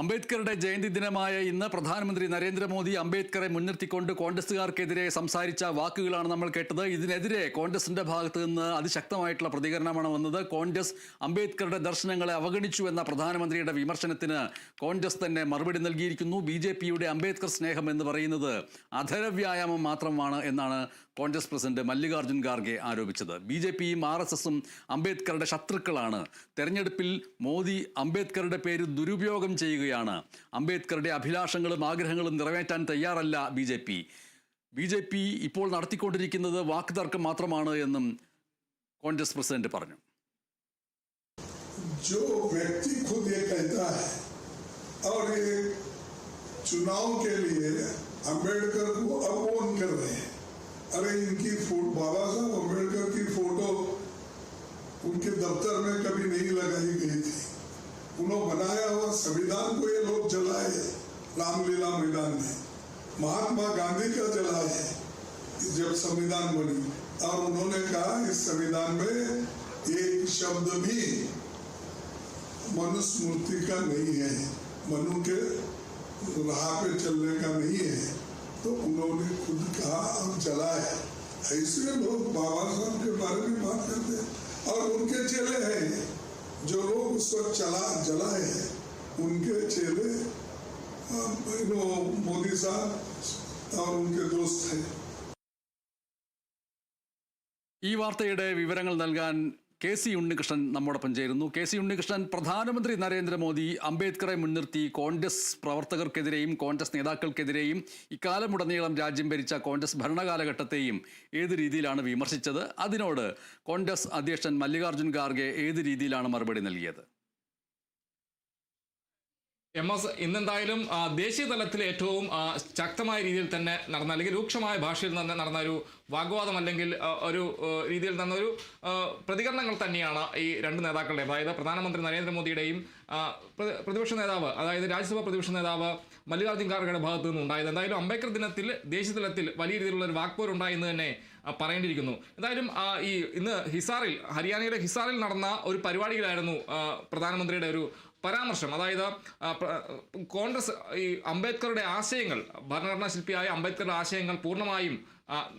അംബേദ്കറുടെ ജയന്തി ദിനമായ ഇന്ന് പ്രധാനമന്ത്രി നരേന്ദ്രമോദി അംബേദ്കറെ മുൻനിർത്തിക്കൊണ്ട് കോൺഗ്രസുകാർക്കെതിരെ സംസാരിച്ച വാക്കുകളാണ് നമ്മൾ കേട്ടത്. ഇതിനെതിരെ കോൺഗ്രസിന്റെ ഭാഗത്ത് നിന്ന് അതിശക്തമായിട്ടുള്ള പ്രതികരണമാണ് വന്നത്. കോൺഗ്രസ് അംബേദ്കറുടെ ദർശനങ്ങളെ അവഗണിച്ചു എന്ന പ്രധാനമന്ത്രിയുടെ വിമർശനത്തിന് കോൺഗ്രസ് തന്നെ മറുപടി നൽകിയിരിക്കുന്നു. ബി അംബേദ്കർ സ്നേഹം എന്ന് പറയുന്നത് അധരവ്യായാമം മാത്രമാണ് എന്നാണ് കോൺഗ്രസ് പ്രസിഡന്റ് മല്ലികാർജ്ജുൻ ഖാർഗെ ആരോപിച്ചത് ബി ജെ പിയും ആർ എസ് എസും അംബേദ്കറുടെ ശത്രുക്കളാണ് തെരഞ്ഞെടുപ്പിൽ മോദി അംബേദ്കറുടെ പേര് ദുരുപയോഗം ചെയ്യുകയാണ് അംബേദ്കറുടെ അഭിലാഷങ്ങളും ആഗ്രഹങ്ങളും നിറവേറ്റാൻ തയ്യാറല്ല B J P B J P ഇപ്പോൾ നടത്തിക്കൊണ്ടിരിക്കുന്നത് വാക്കുതർക്കം മാത്രമാണ് എന്നും കോൺഗ്രസ് പ്രസിഡന്റ് പറഞ്ഞു जो व्यक्ति खुद ये कहता है और ये चुनाव के लिए अंबेडकर को अपोन कर रहे हैं अरे इनकी बाबा साहब अंबेडकर की फ़ोटो उनके दफ्तर में कभी नहीं लगाई गई थी। उन्होंने बनाया हुआ संविधान को ये लोग जलाए रामलीला मैदान में। महात्मा गांधी का जलाए जब संविधान बनी। और उन्होंने कहा, इस संविधान में एक शब्द भी मनुस्मृति का नहीं है। मनु के राह पे चलने का ऐसे लोग बाबा साहब के बारे में बात करते हैं और उनके चेले हैं जो लोग उस वक्त चला जलाए हैं उनके चेले अ, you know, मोदी साहब और उनके दोस्त हैं ഈ വാർത്തയുടെ വിവരങ്ങൾ നൽകാൻ കെ സി ഉണ്ണികൃഷ്ണൻ നമ്മോടൊപ്പം ചേരുന്നു. കെ സി ഉണ്ണികൃഷ്ണൻ പ്രധാനമന്ത്രി നരേന്ദ്രമോദി അംബേദ്കറെ മുൻനിർത്തി കോൺഗ്രസ് പ്രവർത്തകർക്കെതിരെയും കോൺഗ്രസ് നേതാക്കൾക്കെതിരെയും ഇക്കാലമുടനീളം രാജ്യം ഭരിച്ച കോൺഗ്രസ് ഭരണകാലഘട്ടത്തെയും ഏത് രീതിയിലാണ് വിമർശിച്ചത്? അതിനോട് കോൺഗ്രസ് അധ്യക്ഷൻ മല്ലികാർജുൻ ഖാർഗെ ഏത് രീതിയിലാണ് മറുപടി നൽകിയത്? എം എസ് ഇന്നെന്തായാലും ദേശീയ തലത്തിൽ ഏറ്റവും ശക്തമായ രീതിയിൽ തന്നെ നടന്ന അല്ലെങ്കിൽ രൂക്ഷമായ ഭാഷയിൽ തന്നെ നടന്ന ഒരു വാഗ്വാദം അല്ലെങ്കിൽ ഒരു രീതിയിൽ നടന്ന ഒരു പ്രതികരണങ്ങൾ തന്നെയാണ് ഈ രണ്ട് നേതാക്കളുടെ അതായത് പ്രധാനമന്ത്രി നരേന്ദ്രമോദിയുടെയും പ്രതിപക്ഷ നേതാവ് അതായത് രാജ്യസഭാ പ്രതിപക്ഷ നേതാവ് മല്ലികാർജുൻ ഖാർഗയുടെ ഭാഗത്തു നിന്ന് ഉണ്ടായത്. എന്തായാലും അംബേദ്കർ ദിനത്തിൽ ദേശീയ തലത്തിൽ വലിയ രീതിയിലുള്ള ഒരു വാക്പോരുണ്ടായി എന്ന് തന്നെ പറയേണ്ടിയിരിക്കുന്നു. എന്തായാലും ഈ ഇന്ന് ഹിസാറിൽ ഹരിയാനയുടെ ഹിസാറിൽ നടന്ന ഒരു പരിപാടിയിലായിരുന്നു പ്രധാനമന്ത്രിയുടെ ഒരു പരാമർശം. അതായത് കോൺഗ്രസ് ഈ അംബേദ്കറുടെ ആശയങ്ങൾ ഭരണഘടനാ ശില്പിയായ അംബേദ്കറുടെ ആശയങ്ങൾ പൂർണമായും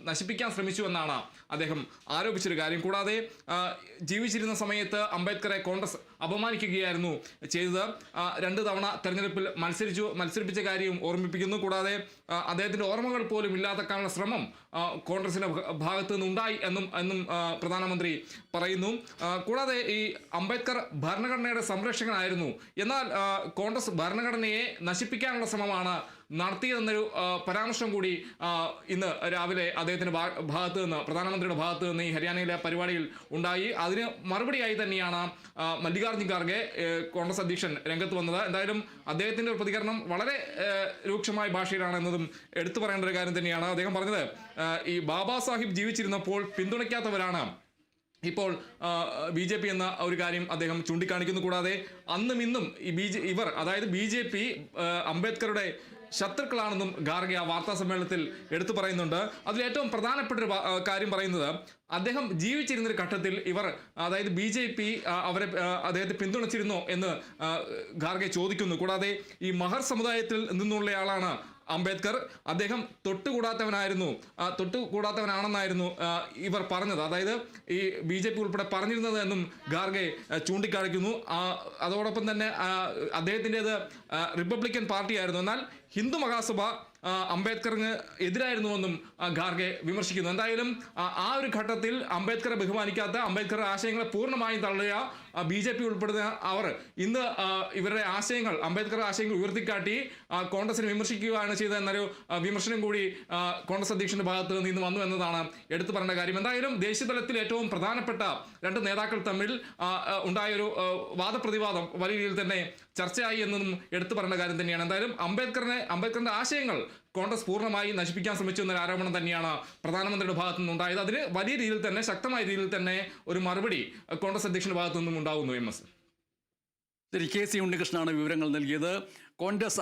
നശിപ്പിക്കാൻ ശ്രമിച്ചു എന്നാണ് അദ്ദേഹം ആരോപിച്ചൊരു കാര്യം. കൂടാതെ ജീവിച്ചിരുന്ന സമയത്ത് അംബേദ്കറെ കോൺഗ്രസ് അപമാനിക്കുകയായിരുന്നു ചെയ്തത്. രണ്ട് തവണ തെരഞ്ഞെടുപ്പിൽ മത്സരിച്ചു മത്സരിപ്പിച്ച കാര്യവും ഓർമ്മിപ്പിക്കുന്നു. കൂടാതെ അദ്ദേഹത്തിന്റെ ഓർമ്മകൾ പോലും ഇല്ലാതാക്കാനുള്ള ശ്രമം കോൺഗ്രസിന്റെ ഭാഗത്തു നിന്നുണ്ടായി എന്നും എന്നും പ്രധാനമന്ത്രി പറയുന്നു. കൂടാതെ ഈ അംബേദ്കർ ഭരണഘടനയുടെ സംരക്ഷകനായിരുന്നു. എന്നാൽ കോൺഗ്രസ് ഭരണഘടനയെ നശിപ്പിക്കാനുള്ള ശ്രമമാണ് നടത്തിയതെന്നൊരു പരാമർശം കൂടി ഇന്ന് രാവിലെ അദ്ദേഹത്തിന്റെ ഭാ- ഭാഗത്ത് നിന്ന് പ്രധാനമന്ത്രിയുടെ ഭാഗത്ത് നിന്ന് ഈ ഹരിയാനയിലെ പരിപാടിയിൽ ഉണ്ടായി. അതിന് മറുപടിയായി തന്നെയാണ് മല്ലികാർജുൻ ഖാർഗെ കോൺഗ്രസ് അധ്യക്ഷൻ രംഗത്ത് വന്നത്. എന്തായാലും അദ്ദേഹത്തിന്റെ ഒരു പ്രതികരണം വളരെ രൂക്ഷമായ ഭാഷയിലാണ് എന്നതും എടുത്തു പറയേണ്ട ഒരു കാര്യം തന്നെയാണ്. അദ്ദേഹം പറഞ്ഞത് ഈ ബാബാ സാഹിബ് ജീവിച്ചിരുന്നപ്പോൾ പിന്തുണയ്ക്കാത്തവരാണ്. ഇപ്പോൾ ബി ജെ പി എന്ന ഒരു കാര്യം അദ്ദേഹം ചൂണ്ടിക്കാണിക്കുന്നു. കൂടാതെ അന്നും ഇന്നും ഈ ബി ഇവർ അതായത് ബി ജെ പി അംബേദ്കറുടെ ശത്രുക്കളാണെന്നും ഗാർഗെ ആ വാർത്താ സമ്മേളനത്തിൽ എടുത്തു പറയുന്നുണ്ട്. അതിൽ ഏറ്റവും പ്രധാനപ്പെട്ട ഒരു കാര്യം പറയുന്നത് അദ്ദേഹം ജീവിച്ചിരുന്നൊരു ഘട്ടത്തിൽ ഇവർ അതായത് ബി ജെ പി അവരെ അദ്ദേഹത്തെ പിന്തുണച്ചിരുന്നോ എന്ന് ഖാർഗെ ചോദിക്കുന്നു. കൂടാതെ ഈ മഹർ സമുദായത്തിൽ നിന്നുള്ളയാളാണ് അംബേദ്കർ. അദ്ദേഹം തൊട്ടുകൂടാത്തവനായിരുന്നു. തൊട്ടുകൂടാത്തവനാണെന്നായിരുന്നു ഇവർ പറഞ്ഞത്. അതായത് ഈ ബി ജെ പി ഉൾപ്പെടെ പറഞ്ഞിരുന്നത് എന്നും ഖാർഗെ ചൂണ്ടിക്കാണിക്കുന്നു. അതോടൊപ്പം തന്നെ അദ്ദേഹത്തിന്റെത് റിപ്പബ്ലിക്കൻ പാർട്ടിയായിരുന്നു. എന്നാൽ ഹിന്ദു മഹാസഭ അംബേദ്കറിന് എതിരായിരുന്നുവെന്നും ഖാർഗെ വിമർശിക്കുന്നു. എന്തായാലും ആ, ഒരു ഘട്ടത്തിൽ അംബേദ്കറെ ബഹുമാനിക്കാത്ത അംബേദ്കറുടെ ആശയങ്ങളെ പൂർണമായും തള്ളിയ ബി ജെ പി ഉൾപ്പെടുന്ന അവർ ഇന്ന് ഇവരുടെ ആശയങ്ങൾ അംബേദ്കർ ആശയങ്ങൾ ഉയർത്തിക്കാട്ടി കോൺഗ്രസിനെ വിമർശിക്കുകയാണ് ചെയ്തതെന്നൊരു എന്നൊരു വിമർശനം കൂടി കോൺഗ്രസ് അധ്യക്ഷന്റെ ഭാഗത്ത് നിന്ന് ഇന്ന് വന്നു എന്നതാണ് എടുത്തു പറയേണ്ട കാര്യം. എന്തായാലും ദേശീയതലത്തിൽ ഏറ്റവും പ്രധാനപ്പെട്ട രണ്ട് നേതാക്കൾ തമ്മിൽ ഉണ്ടായൊരു വാദപ്രതിവാദം വലിയ രീതിയിൽ തന്നെ ചർച്ചയായി എന്നും എടുത്തു പറയേണ്ട കാര്യം തന്നെയാണ്. എന്തായാലും അംബേദ്കറിനെ അംബേദ്കറിന്റെ ആശയങ്ങൾ കോൺഗ്രസ് പൂർണമായി നശിപ്പിക്കാൻ ശ്രമിച്ചു എന്നൊരു ആരോപണം തന്നെയാണ് പ്രധാനമന്ത്രിയുടെ ഭാഗത്തു നിന്നുണ്ടായത്. അതിന് വലിയ രീതിയിൽ തന്നെ ശക്തമായ രീതിയിൽ തന്നെ ഒരു മറുപടി കോൺഗ്രസ് അധ്യക്ഷന്റെ ഭാഗത്തു നിന്നും ഉണ്ടാകുന്നു എം എസ്. കെ സി ഉണ്ണികൃഷ്ണനാണ് വിവരങ്ങൾ നൽകിയത്. കോൺഗ്രസ്